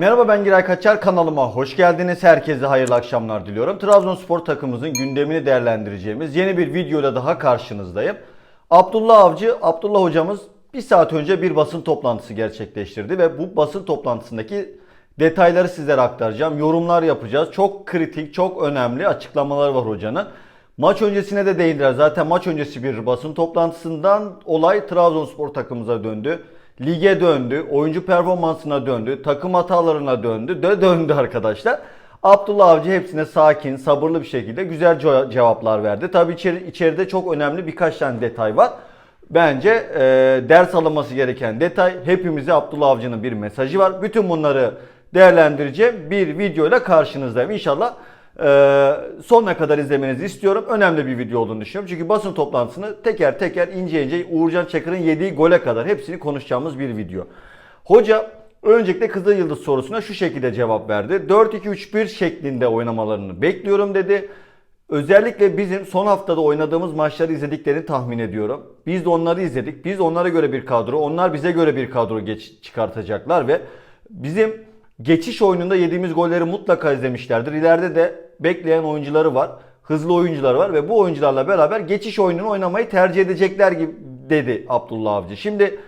Merhaba ben Giray Kaçar kanalıma hoş geldiniz. Herkese hayırlı akşamlar diliyorum. Trabzonspor takımımızın gündemini değerlendireceğimiz yeni bir videoyla daha karşınızdayım. Abdullah Avcı, Abdullah hocamız bir saat önce bir basın toplantısı gerçekleştirdi ve bu basın toplantısındaki detayları sizlere aktaracağım. Yorumlar yapacağız. Çok kritik, çok önemli açıklamalar var hocanın. Maç öncesine de değindiler. Zaten maç öncesi bir basın toplantısından olay Trabzonspor takımımıza döndü. Lige döndü, oyuncu performansına döndü, takım hatalarına döndü, de döndü arkadaşlar. Abdullah Avcı hepsine sakin, sabırlı bir şekilde güzel ce- cevaplar verdi. Tabii içeri, içeride çok önemli birkaç tane detay var. Bence e, ders alınması gereken detay hepimize Abdullah Avcı'nın bir mesajı var. Bütün bunları değerlendireceğim bir videoyla karşınızdayım. İnşallah sonuna kadar izlemenizi istiyorum. Önemli bir video olduğunu düşünüyorum. Çünkü basın toplantısını teker teker ince ince Uğurcan Çakır'ın yediği gole kadar hepsini konuşacağımız bir video. Hoca öncelikle Kızıl Yıldız sorusuna şu şekilde cevap verdi. 4-2-3-1 şeklinde oynamalarını bekliyorum dedi. Özellikle bizim son haftada oynadığımız maçları izlediklerini tahmin ediyorum. Biz de onları izledik. Biz onlara göre bir kadro, onlar bize göre bir kadro geç çıkartacaklar ve bizim geçiş oyununda yediğimiz golleri mutlaka izlemişlerdir. İleride de bekleyen oyuncuları var. Hızlı oyuncular var ve bu oyuncularla beraber geçiş oyununu oynamayı tercih edecekler gibi dedi Abdullah Avcı. Şimdi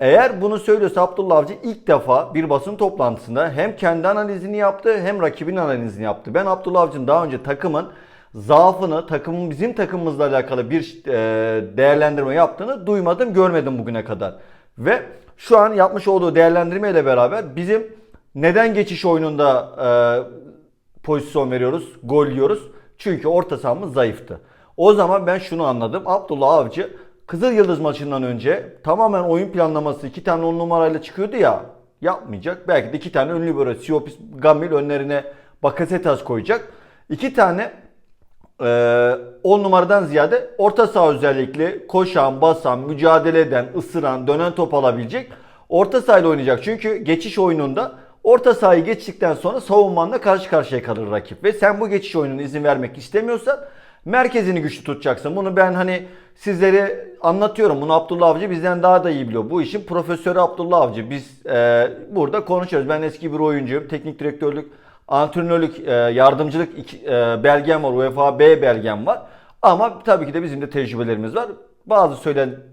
eğer bunu söylüyorsa Abdullah Avcı ilk defa bir basın toplantısında hem kendi analizini yaptı hem rakibin analizini yaptı. Ben Abdullah Avcı'nın daha önce takımın zaafını, takımın bizim takımımızla alakalı bir e, değerlendirme yaptığını duymadım, görmedim bugüne kadar. Ve şu an yapmış olduğu değerlendirme ile beraber bizim neden geçiş oyununda e, pozisyon veriyoruz, gol yiyoruz? Çünkü orta sahamız zayıftı. O zaman ben şunu anladım. Abdullah Avcı Kızıl Yıldız maçından önce tamamen oyun planlaması iki tane on numarayla çıkıyordu ya yapmayacak. Belki de iki tane ünlü böyle Siopis Gamil önlerine Bakasetas koyacak. İki tane 10 numaradan ziyade orta saha özellikle koşan, basan, mücadele eden, ısıran, dönen top alabilecek orta sahayla oynayacak. Çünkü geçiş oyununda orta sahayı geçtikten sonra savunmanla karşı karşıya kalır rakip. Ve sen bu geçiş oyununa izin vermek istemiyorsan merkezini güçlü tutacaksın. Bunu ben hani sizlere anlatıyorum. Bunu Abdullah Avcı bizden daha da iyi biliyor. Bu işin profesörü Abdullah Avcı. Biz e, burada konuşuyoruz. Ben eski bir oyuncuyum. Teknik direktörlük antrenörlük, e, yardımcılık iki- e, belgem var. UEFA B belgem var. Ama tabii ki de bizim de tecrübelerimiz var. Bazı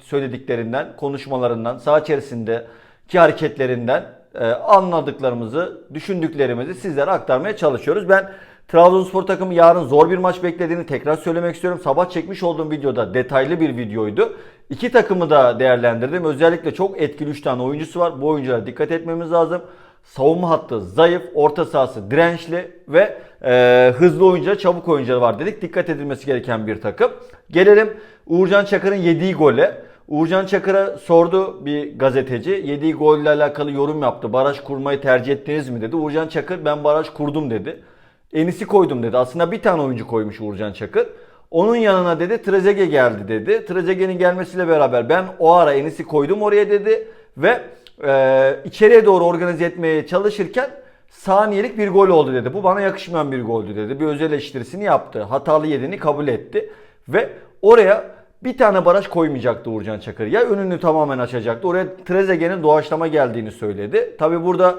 söylediklerinden, konuşmalarından, saha içerisindeki hareketlerinden e, anladıklarımızı, düşündüklerimizi sizlere aktarmaya çalışıyoruz. Ben Trabzonspor takımı yarın zor bir maç beklediğini tekrar söylemek istiyorum. Sabah çekmiş olduğum videoda detaylı bir videoydu. İki takımı da değerlendirdim. Özellikle çok etkili 3 tane oyuncusu var. Bu oyunculara dikkat etmemiz lazım. Savunma hattı zayıf, orta sahası dirençli ve e, hızlı oyuncular, çabuk oyuncular var dedik. Dikkat edilmesi gereken bir takım. Gelelim Uğurcan Çakır'ın yediği gole. Uğurcan Çakır'a sordu bir gazeteci. Yediği golle alakalı yorum yaptı. Baraj kurmayı tercih ettiniz mi dedi. Uğurcan Çakır ben baraj kurdum dedi. Enis'i koydum dedi. Aslında bir tane oyuncu koymuş Uğurcan Çakır. Onun yanına dedi Trezege geldi dedi. Trezege'nin gelmesiyle beraber ben o ara Enis'i koydum oraya dedi. Ve e, içeriye doğru organize etmeye çalışırken saniyelik bir gol oldu dedi. Bu bana yakışmayan bir goldü dedi. Bir öz eleştirisini yaptı. Hatalı yediğini kabul etti. Ve oraya bir tane baraj koymayacaktı Uğurcan Çakır. Ya önünü tamamen açacaktı. Oraya Trezeguet'in doğaçlama geldiğini söyledi. Tabi burada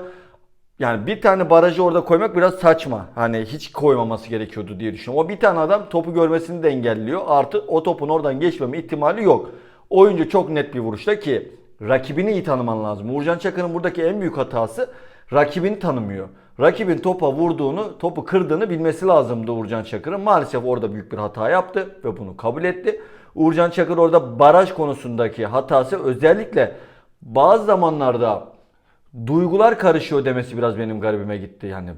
yani bir tane barajı orada koymak biraz saçma. Hani hiç koymaması gerekiyordu diye düşünüyorum. O bir tane adam topu görmesini de engelliyor. Artı o topun oradan geçmeme ihtimali yok. Oyuncu çok net bir vuruşta ki rakibini iyi tanıman lazım. Uğurcan Çakır'ın buradaki en büyük hatası rakibini tanımıyor. Rakibin topa vurduğunu, topu kırdığını bilmesi lazımdı Uğurcan Çakır'ın. Maalesef orada büyük bir hata yaptı ve bunu kabul etti. Uğurcan Çakır orada baraj konusundaki hatası özellikle bazı zamanlarda duygular karışıyor demesi biraz benim garibime gitti. Yani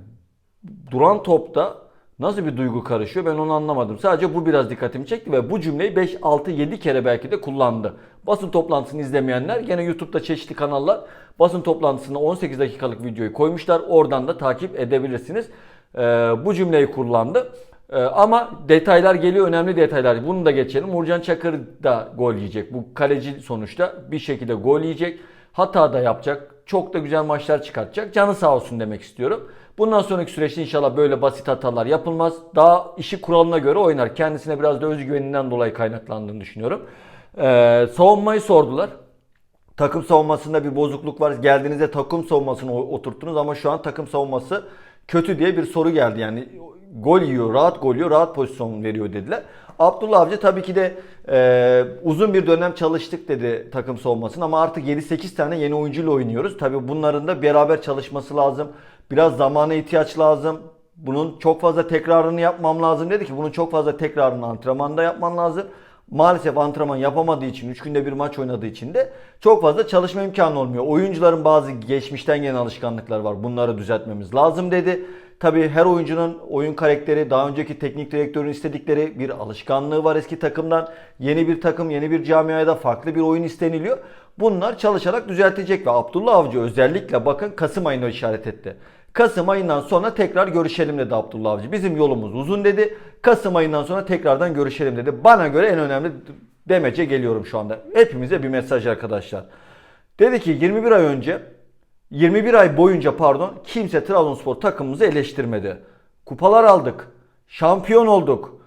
duran topta nasıl bir duygu karışıyor ben onu anlamadım. Sadece bu biraz dikkatimi çekti ve bu cümleyi 5, 6, 7 kere belki de kullandı. Basın toplantısını izlemeyenler gene YouTube'da çeşitli kanallar basın toplantısında 18 dakikalık videoyu koymuşlar. Oradan da takip edebilirsiniz. Ee, bu cümleyi kullandı. Ee, ama detaylar geliyor önemli detaylar. Bunu da geçelim. Uğurcan Çakır da gol yiyecek. Bu kaleci sonuçta bir şekilde gol yiyecek. Hata da yapacak. Çok da güzel maçlar çıkartacak. Canı sağ olsun demek istiyorum. Bundan sonraki süreçte inşallah böyle basit hatalar yapılmaz. Daha işi kuralına göre oynar. Kendisine biraz da özgüveninden dolayı kaynaklandığını düşünüyorum. Ee, savunmayı sordular. Takım savunmasında bir bozukluk var. Geldiğinizde takım savunmasını oturttunuz ama şu an takım savunması kötü diye bir soru geldi. Yani gol yiyor, rahat gol yiyor, rahat pozisyon veriyor dediler. Abdullah Avcı tabii ki de e, uzun bir dönem çalıştık dedi takım savunmasını ama artık 7-8 tane yeni oyuncuyla oynuyoruz. Tabii bunların da beraber çalışması lazım. Biraz zamana ihtiyaç lazım. Bunun çok fazla tekrarını yapmam lazım dedi ki bunun çok fazla tekrarını antrenmanda yapman lazım. Maalesef antrenman yapamadığı için 3 günde bir maç oynadığı için de çok fazla çalışma imkanı olmuyor. Oyuncuların bazı geçmişten gelen alışkanlıklar var. Bunları düzeltmemiz lazım dedi. Tabii her oyuncunun oyun karakteri, daha önceki teknik direktörün istedikleri bir alışkanlığı var eski takımdan. Yeni bir takım, yeni bir camiaya farklı bir oyun isteniliyor. Bunlar çalışarak düzeltecek ve Abdullah Avcı özellikle bakın Kasım ayını işaret etti. Kasım ayından sonra tekrar görüşelim dedi Abdullah Avcı. Bizim yolumuz uzun dedi. Kasım ayından sonra tekrardan görüşelim dedi. Bana göre en önemli demece geliyorum şu anda. Hepimize bir mesaj arkadaşlar. Dedi ki 21 ay önce 21 ay boyunca pardon kimse Trabzonspor takımımızı eleştirmedi. Kupalar aldık. Şampiyon olduk.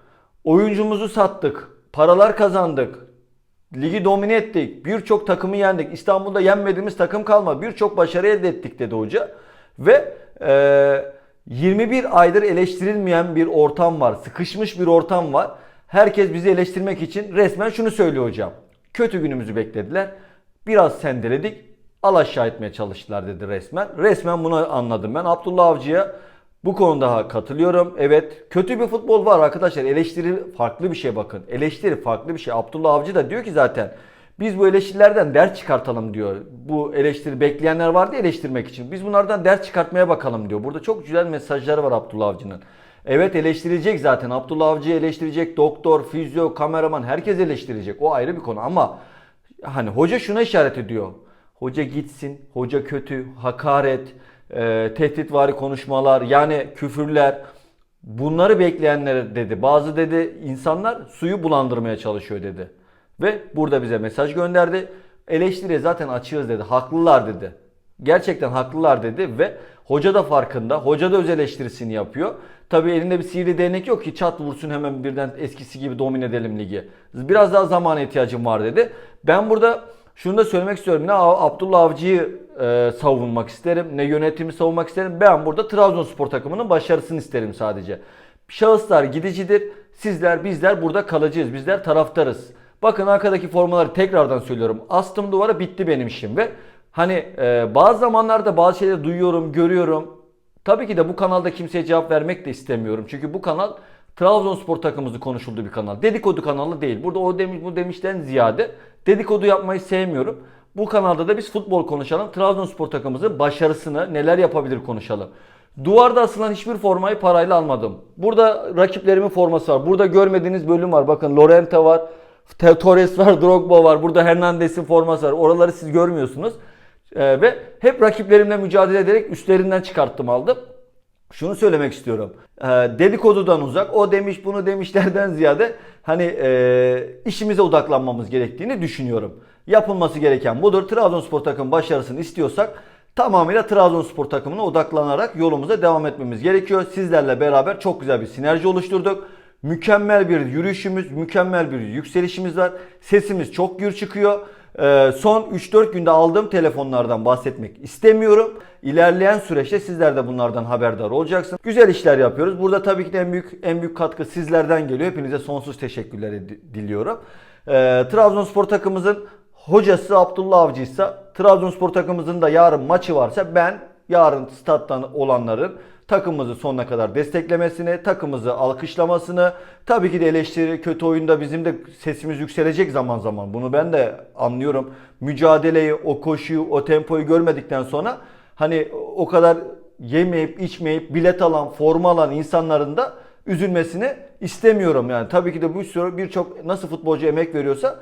Oyuncumuzu sattık. Paralar kazandık. Ligi domine ettik. Birçok takımı yendik. İstanbul'da yenmediğimiz takım kalmadı. Birçok başarı elde ettik dedi hoca. Ve e, 21 aydır eleştirilmeyen bir ortam var. Sıkışmış bir ortam var. Herkes bizi eleştirmek için resmen şunu söylüyor hocam. Kötü günümüzü beklediler. Biraz sendeledik. Al aşağı etmeye çalıştılar dedi resmen. Resmen bunu anladım ben. Abdullah Avcı'ya bu konuda katılıyorum. Evet kötü bir futbol var arkadaşlar. Eleştiri farklı bir şey bakın. Eleştiri farklı bir şey. Abdullah Avcı da diyor ki zaten biz bu eleştirilerden ders çıkartalım diyor. Bu eleştiri bekleyenler vardı eleştirmek için. Biz bunlardan ders çıkartmaya bakalım diyor. Burada çok güzel mesajları var Abdullah Avcı'nın. Evet eleştirecek zaten. Abdullah Avcı'yı eleştirecek. Doktor, fizyo, kameraman herkes eleştirecek. O ayrı bir konu ama hani hoca şuna işaret ediyor. Hoca gitsin, hoca kötü, hakaret, e, tehditvari konuşmalar, yani küfürler. Bunları bekleyenler dedi. Bazı dedi insanlar suyu bulandırmaya çalışıyor dedi. Ve burada bize mesaj gönderdi. Eleştiriye zaten açığız dedi. Haklılar dedi. Gerçekten haklılar dedi ve hoca da farkında. Hoca da öz eleştirisini yapıyor. Tabii elinde bir sihirli değnek yok ki çat vursun hemen birden eskisi gibi domine edelim ligi. Biraz daha zamana ihtiyacım var dedi. Ben burada şunu da söylemek istiyorum. Ne Abdullah Avcı'yı e, savunmak isterim, ne yönetimi savunmak isterim. Ben burada Trabzonspor takımının başarısını isterim sadece. Şahıslar gidicidir. Sizler, bizler burada kalacağız. Bizler taraftarız. Bakın arkadaki formaları tekrardan söylüyorum. Astım duvara bitti benim işim ve hani e, bazı zamanlarda bazı şeyleri duyuyorum, görüyorum. Tabii ki de bu kanalda kimseye cevap vermek de istemiyorum. Çünkü bu kanal Trabzonspor takımımızı konuşulduğu bir kanal. Dedikodu kanalı değil. Burada o demiş bu demişten ziyade dedikodu yapmayı sevmiyorum. Bu kanalda da biz futbol konuşalım. Trabzonspor takımımızın başarısını neler yapabilir konuşalım. Duvarda asılan hiçbir formayı parayla almadım. Burada rakiplerimin forması var. Burada görmediğiniz bölüm var. Bakın Lorente var. Torres var, Drogba var. Burada Hernandez'in forması var. Oraları siz görmüyorsunuz. Ee, ve hep rakiplerimle mücadele ederek üstlerinden çıkarttım aldım. Şunu söylemek istiyorum. Ee, dedikodudan uzak, o demiş bunu demişlerden ziyade hani e, işimize odaklanmamız gerektiğini düşünüyorum. Yapılması gereken budur. Trabzonspor takım başarısını istiyorsak tamamıyla Trabzonspor takımına odaklanarak yolumuza devam etmemiz gerekiyor. Sizlerle beraber çok güzel bir sinerji oluşturduk. Mükemmel bir yürüyüşümüz, mükemmel bir yükselişimiz var. Sesimiz çok gür çıkıyor. Ee, son 3-4 günde aldığım telefonlardan bahsetmek istemiyorum. İlerleyen süreçte sizler de bunlardan haberdar olacaksınız. Güzel işler yapıyoruz. Burada tabii ki de en büyük en büyük katkı sizlerden geliyor. Hepinize sonsuz teşekkürler diliyorum. Ee, Trabzonspor takımımızın hocası Abdullah Avcı ise Trabzonspor takımımızın da yarın maçı varsa ben yarın stat'tan olanların takımımızı sonuna kadar desteklemesini, takımımızı alkışlamasını, tabii ki de eleştiri, kötü oyunda bizim de sesimiz yükselecek zaman zaman. Bunu ben de anlıyorum. Mücadeleyi, o koşuyu, o tempoyu görmedikten sonra hani o kadar yemeyip, içmeyip, bilet alan, forma alan insanların da üzülmesini istemiyorum yani. Tabii ki de bu birçok nasıl futbolcu emek veriyorsa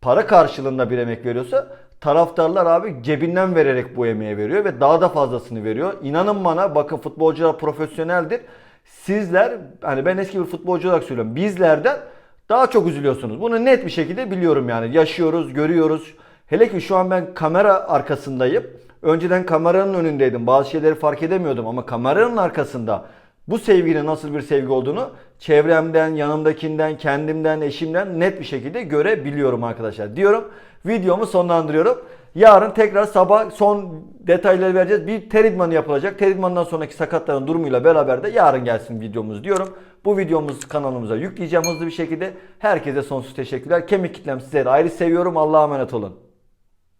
para karşılığında bir emek veriyorsa taraftarlar abi cebinden vererek bu emeği veriyor ve daha da fazlasını veriyor. İnanın bana bakın futbolcular profesyoneldir. Sizler hani ben eski bir futbolcu olarak söylüyorum. Bizlerden daha çok üzülüyorsunuz. Bunu net bir şekilde biliyorum yani. Yaşıyoruz, görüyoruz. Hele ki şu an ben kamera arkasındayım. Önceden kameranın önündeydim. Bazı şeyleri fark edemiyordum ama kameranın arkasında bu sevginin nasıl bir sevgi olduğunu çevremden, yanımdakinden, kendimden, eşimden net bir şekilde görebiliyorum arkadaşlar. Diyorum videomu sonlandırıyorum. Yarın tekrar sabah son detayları vereceğiz. Bir ter idmanı yapılacak. Ter idmanından sonraki sakatların durumuyla beraber de yarın gelsin videomuz diyorum. Bu videomuzu kanalımıza yükleyeceğim hızlı bir şekilde. Herkese sonsuz teşekkürler. Kemik kitlem sizleri ayrı seviyorum. Allah'a emanet olun.